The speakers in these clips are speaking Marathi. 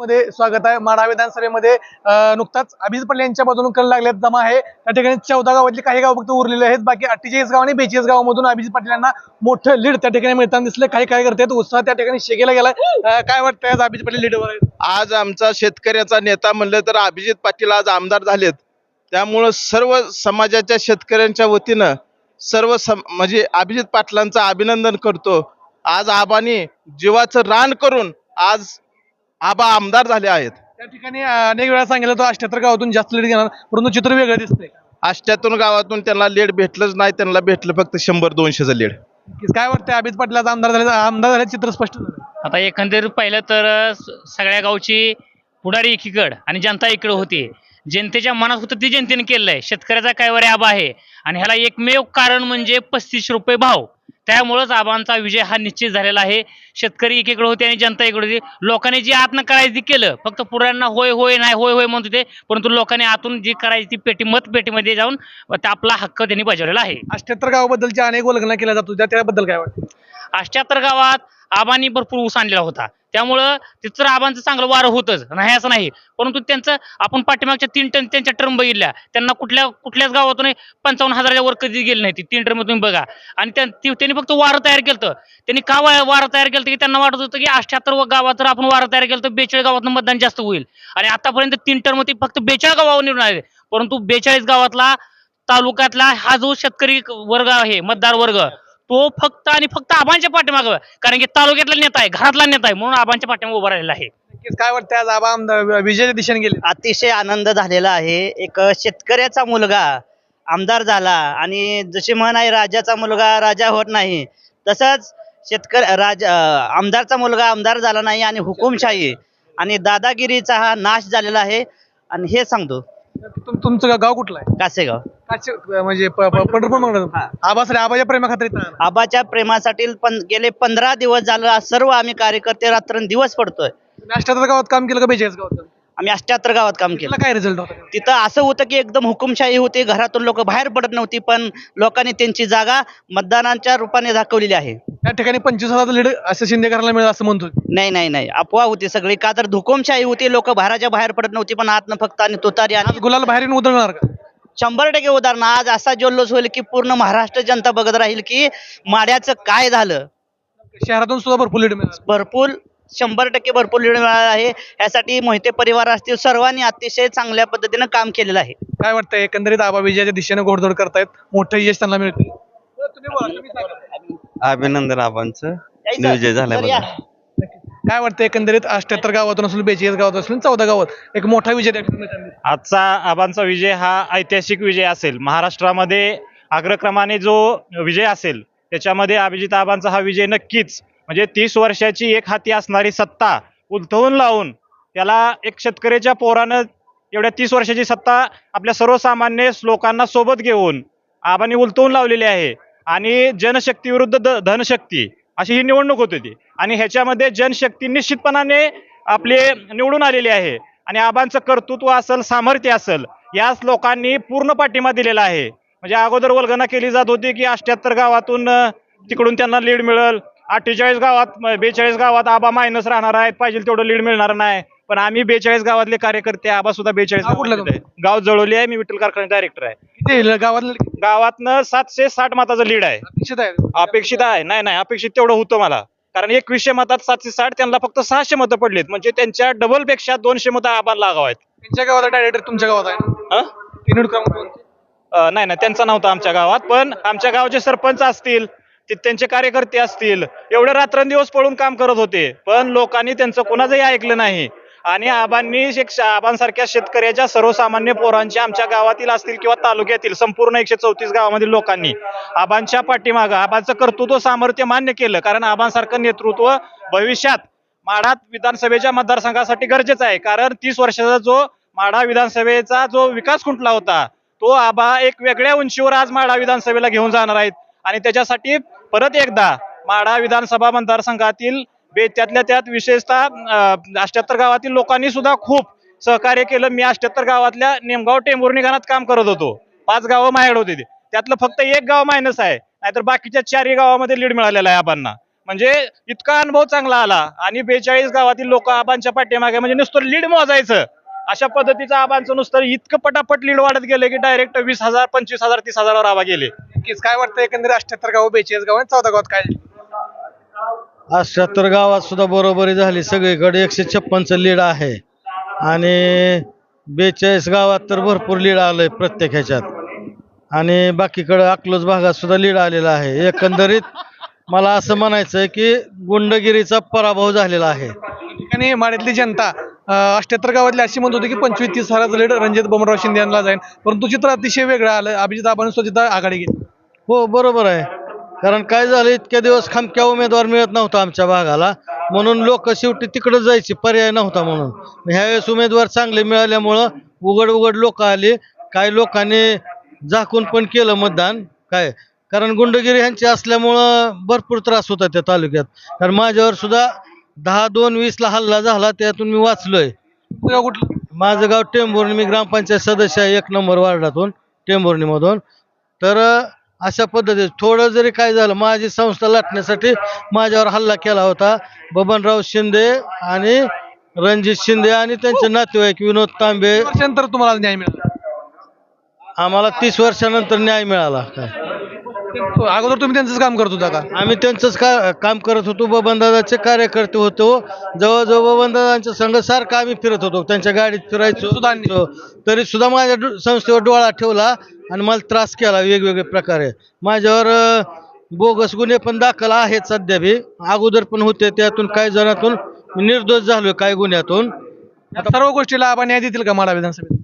मध्ये स्वागत आहे. माढा विधानसभेमध्ये नुकताच अभिजित पटेल यांच्या बाजून कल लागल्यात जमा आहे. त्या ठिकाणी चौदा गावातले काही गाव फक्त उरलेले आहेत. बाकी अठ्ठेचाळीस गाव आणि बेचाळीस गावामधून अभिजित पाटील यांना मोठं लीड त्या ठिकाणी मिळताना दिसलं काही काय करतात उत्साह त्या ठिकाणी शेगेला गेलाय. काय वाटतंय आज अभिजित पाटील लीडवर आहेत आज आमचा शेतकऱ्याचा नेता म्हणलं तर अभिजित पाटील आज आमदार झालेत. त्यामुळं सर्व समाजाच्या शेतकऱ्यांच्या वतीनं सर्व सम म्हणजे अभिजित पाटलांचं अभिनंदन करतो. आज आबानी जीवाचं रान करून आज आबा आमदार झाले आहेत. त्या ठिकाणी अनेक वेळा सांगितलं तर अठ्याहत्तर गावातून जास्त लीड घेणार. परंतु चित्र वेगळं दिसतंय. आष्ट्यातून गावातून त्यांना लीड भेटलंच नाही त्यांना भेटलं फक्त शंभर दोनशेचं लीड नक्कीच. काय वाटतंय अभिजित पाटील आज आमदार झाले आमदार झाले चित्र स्पष्ट झालं? आता एकंदरीत पाहिलं तर स- सगळ्या गावची पुढारी एकीकड आणि जनता इकडे होती. जनतेच्या मनात होतं ते जनतेने आहे शेतकऱ्याचा काय आबा आहे. आणि ह्याला एकमेव कारण म्हणजे पस्तीस रुपये भाव. त्यामुळंच आबांचा विजय हा निश्चित झालेला आहे. शेतकरी एकीकडे होते आणि जनता इकडे होती. लोकांनी जे आतनं करायचं ते केलं. फक्त पुरांना होय होय नाही होय होय म्हणत होते. परंतु लोकांनी आतून जी करायची ती पेटी मतपेटीमध्ये जाऊन ते आपला हक्क त्यांनी बजावलेला आहे. अठ्याहत्तर गावाबद्दलच्या अनेक उल्लंघना केल्या जातो त्याबद्दल काय वाटतं? अष्ट्याहत्तर गावात आबांनी भरपूर ऊस आणलेला होता. त्यामुळं तिथं आबांचं चांगलं वारं होतच. नाही असं नाही. परंतु त्यांचं आपण पाठीमागच्या तीन टन त्यांच्या टर्म बघितल्या. त्यांना कुठल्या कुठल्याच गावातून पंचावन्न हजाराच्या वर कधी गेले नाही. ती तीन टर्म तुम्ही बघा. आणि त्यांनी फक्त वारं तयार केलं त्यांनी का वारं तयार केलं की त्यांना वाटत होतं की अठ्याहत्तर गावात जर आपण वारं तयार केलं तर बेचाळीस गावातून मतदान जास्त होईल. आणि आतापर्यंत तीन टर्म ते फक्त बेचाळीस गावावर निवडून आले. परंतु बेचाळीस गावातला तालुक्यातला हा जो शेतकरी वर्ग आहे मतदार वर्ग तो फक्त आणि फक्त आबांच्या पाठीमागं कारण की तालुक्यातला नेता आहे घरातला नेता आहे म्हणून आबांच्या पाठीमागे उभा राहिलेला आहे. नक्कीच काय वाटतंय आज आबा आमदार विजयाच्या दिशेने गेले अतिशय आनंद झालेला आहे. एक शेतकऱ्याचा मुलगा आमदार झाला आणि जशी म्हण आहे राजाचा मुलगा राजा होत नाही तसंच शेतकरी राज आमदारचा मुलगा आमदार झाला नाही आणि हुकुमशाही आणि दादागिरीचा हा नाश झालेला आहे. आणि हे सांगतो. तुम- तुमचं गाव कुठलं आहे? कासेगाव. म्हणजे प- प- पंढरपूर म्हणलं आबासाठी आबाच्या प्रेमाखात्री आबाच्या प्रेमासाठी पण गेले पंधरा दिवस झालं सर्व आम्ही कार्यकर्ते रात्रंदिवस पडतोय. अठ्याहत्तर गावात काम केलं का बेचाळीस गावात? आम्ही अष्ट्याहत्तर गावात काम केलं. काय रिझल्ट होता? तिथं असं होतं की एकदम हुकुमशाही होती घरातून लोक बाहेर पडत नव्हती पण लोकांनी त्यांची जागा मतदानाच्या रूपाने दाखवलेली आहे. त्या ठिकाणी पंचवीस हजार लीड असं शिंदे घराला मिळेल असं म्हणतो नाही नाही नाही. अफवा होती सगळी. का तर हुकुमशाही होती लोक बाहेरच्या बाहेर पडत नव्हती पण आतनं फक्त आणि तुतारी आणि आज गुलाल बाहेर येऊन उतरणार का? शंभर टक्के उदाहरण आज असा जल्लोष होईल की पूर्ण महाराष्ट्र जनता बघत राहील की माड्याचं काय झालं. शहरातून सुद्धा भरपूर लीड मिळाल. भरपूर शंभर टक्के भरपूर लीड मिळाला आहे. यासाठी मोहिते परिवार असतील सर्वांनी अतिशय चांगल्या पद्धतीनं काम केलेलं आहे. काय वाटतंय एकंदरीत आबा विजयाच्या दिशेने घोडदौड करतायत? मोठं यश त्यांना मिळते तुम्ही बोला, तुम्ही सांगा. अभिनंदन आबांचं. विजय झाल्याबद्दल काय वाटतं एकंदरीत अठ्याहत्तर गावातून असेल बेचाळीस गावात असेल चौदा गावात? एक मोठा विजय त्या ठिकाणी. आजचा आबांचा विजय हा ऐतिहासिक विजय असेल. महाराष्ट्रामध्ये अग्रक्रमाने जो विजय असेल त्याच्यामध्ये अभिजित आबांचा हा विजय नक्कीच म्हणजे तीस वर्षाची एक हाती असणारी सत्ता उलथवून लावून त्याला एक शेतकऱ्याच्या पोरानं एवढ्या तीस वर्षाची सत्ता आपल्या सर्वसामान्य लोकांना सोबत घेऊन आबांनी उलथवून लावलेली आहे. आणि जनशक्ती विरुद्ध द धनशक्ती अशी ही निवडणूक होत होती. आणि ह्याच्यामध्ये जनशक्ती निश्चितपणाने आपले निवडून आलेली आहे. आणि आबांचं कर्तृत्व असेल सामर्थ्य असेल याच लोकांनी पूर्ण पाठिंबा दिलेला आहे. म्हणजे अगोदर वल्गना केली जात होती की अष्ट्याहत्तर गावातून तिकडून त्यांना लीड मिळेल. अठ्ठेचाळीस गावात बेचाळीस गावात आबा मायनस राहणार आहेत. पाहिजे तेवढं लीड मिळणार नाही. पण आम्ही बेचाळीस गावातले कार्यकर्ते आबा सुद्धा बेचाळीस गाव कुठलं जळवली आहे मी विठ्ठल कारखाने डायरेक्टर आहे. किती गावातलं किती? गावातनं सातशे साठ मताचं लीड आहे. अपेक्षित आहे? अपेक्षित आहे. नाही नाही अपेक्षित तेवढं होतं मला. कारण एकवीसशे मतात सातशे साठ त्यांना फक्त सहाशे मतं पडलीत. म्हणजे त्यांच्या डबलपेक्षा दोनशे मतं आबाला लागाव आहेत त्यांच्या गावात डायरेक्टर तुमच्या गावात आहे? ना? तीन क्रमांक दोन. अं, नाही नाही त्यांचा नव्हता आमच्या गावात. पण आमच्या गावाचे सरपंच असतील ते त्यांचे कार्यकर्ते असतील. एवढे रात्रंदिवस पळून काम करत होते. पण लोकांनी त्यांचं कोणाचंही ऐकलं नाही. आणि आबांनी आबांसारख्या शेतकऱ्याच्या सर्वसामान्य पोरांच्या आमच्या गावातील असतील किंवा तालुक्यातील संपूर्ण एकशे चौतीस गावामधील लोकांनी आबांच्या पाठीमागं आबांचं कर्तृत्व सामर्थ्य मान्य केलं. कारण आबांसारखं नेतृत्व भविष्यात माढात विधानसभेच्या मतदारसंघासाठी गरजेचं आहे. कारण तीस वर्षाचा जो माढा विधानसभेचा जो विकास खुंटला होता तो आबा एक वेगळ्या उंचीवर आज माढा विधानसभेला घेऊन जाणार आहेत. आणि त्याच्यासाठी परत एकदा माढा विधानसभा मतदारसंघातील बे त्यातल्या त्यात विशेषतः अष्ट्याहत्तर गावातील लोकांनी सुद्धा खूप सहकार्य केलं. मी अष्ट्याहत्तर गावातल्या नेमगाव टेंभुर्णी गावात काम करत होतो. पाच गावं माझ्याकडे होती ते. त्यातलं फक्त एक गाव मायनस आहे. नाहीतर बाकीच्या चारही गावामध्ये लीड मिळालेला आहे आबांना. म्हणजे इतका अनुभव चांगला आला आणि बेचाळीस गावातील लोक आबांच्या पाठीमागे म्हणजे नुसतं लीड मोजायचं. अशा पद्धतीचं आबांचं नुसतं इतकं पटापट लीड वाढत गेलं की डायरेक्ट वीस हजार पंचवीस हजार तीस हजारावर आबा गेले. नक्कीच. काय वाटतं एकंदरीत अठ्याहत्तर गाव बेचाळीस गाव आणि चौदा गावात काय अठ्याहत्तर गावात सुद्धा बरोबरी झाली. सगळीकडे एकशे छप्पनचं लीड आहे. आणि बेचाळीस गावात तर भरपूर लीड आलंय प्रत्येक ह्याच्यात. आणि बाकीकडे अकलूज भागात सुद्धा लीड आलेला आहे. एकंदरीत मला असं म्हणायचं आहे की गुंडगिरीचा पराभव झालेला आहे. ठिकाणी माड्यातली जनता अठ्याहत्तर गावातली अशी म्हणत होती की पंचवीस तीस हजाराचं लीड रणजित बमराव शिंदे यांना जाईल परंतु चित्र अतिशय वेगळं आलं. अभिजित आपण सुद्धा आघाडी घेतली. हो बरोबर आहे. कारण काय झालं इतक्या दिवस खामक्या उमेदवार मिळत नव्हता आमच्या भागाला. म्हणून लोक शेवटी तिकडे जायचे पर्याय नव्हता म्हणून. ह्यावेळेस उमेदवार चांगले मिळाल्यामुळं उघड उघड लोक आले. काही लोकांनी झाकून पण केलं मतदान. काय? कारण गुंडगिरी ह्यांची असल्यामुळं भरपूर त्रास होता त्या तालुक्यात. कारण माझ्यावर सुद्धा दहा दोन वीसला हल्ला झाला त्यातून मी वाचलोय. कुठलं? माझं गाव टेंभुर्णी मी ग्रामपंचायत सदस्य आहे एक नंबर वार्डातून टेंभुर्णीमधून. तर अशा पद्धतीत थोडं जरी काय झालं माझी संस्था लाटण्यासाठी माझ्यावर हल्ला केला होता. बबनराव शिंदे आणि रणजित शिंदे आणि त्यांचे नातेवाईक विनोद तांबे. वर्षानंतर तुम्हाला न्याय मिळाला? आम्हाला तीस वर्षानंतर न्याय मिळाला. काय अगोदर तुम्ही त्यांचंच काम करत होता का? आम्ही त्यांचंच का काम करत होतो. बबनदादाचे कार्यकर्ते होतो. जवळजवळ बबनदादांच्या संघ सारखं आम्ही फिरत होतो. त्यांच्या गाडीत फिरायचो. सुद्धा. तरी सुद्धा माझ्या डो- संस्थेवर डोळा ठेवला. आणि मला त्रास केला वेगवेगळ्या प्रकारे. माझ्यावर बोगस गुन्हे पण दाखल आहेत सध्या बी. अगोदर पण होते त्यातून काही जणातून निर्दोष झालोय काही गुन्ह्यातून. सर्व गोष्टीला आपण न्याय देतील का माडा विधानसभेत?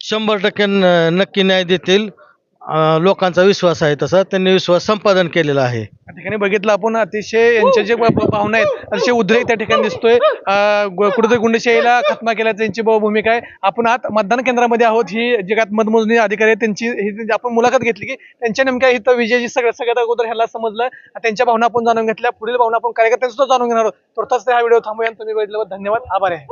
शंभर टक्के न- नक्की न्याय देतील. लोकांचा विश्वास आहे तसा त्यांनी विश्वास संपादन केलेला आहे. या ठिकाणी बघितलं आपण अतिशय यांच्या जे भ- भावना आहेत अतिशय उद्रेक त्या ठिकाणी दिसतोय. अं, गु- कुठेतरी गुंडशाहीला खात्मा केल्याची त्यांची भूमिका आहे. आपण आत मतदान केंद्रामध्ये आहोत ही जगात मतमोजणी अधिकारी आहेत त्यांची ही जी आपण मुलाखत घेतली की त्यांच्या नेमक्या इथं विजयाची सगळ्या सगळ्यात अगोदर ह्याला समजलं. त्यांच्या भावना आपण जाणून घेतल्या पुढील भावना आपण कार्यकर्त्यांसुद्धा जाणून घेणार आहोत. तुर्तास हा व्हिडिओ थांबूया आणि तुम्ही बघितल्याबद्दल धन्यवाद. आभार आहे.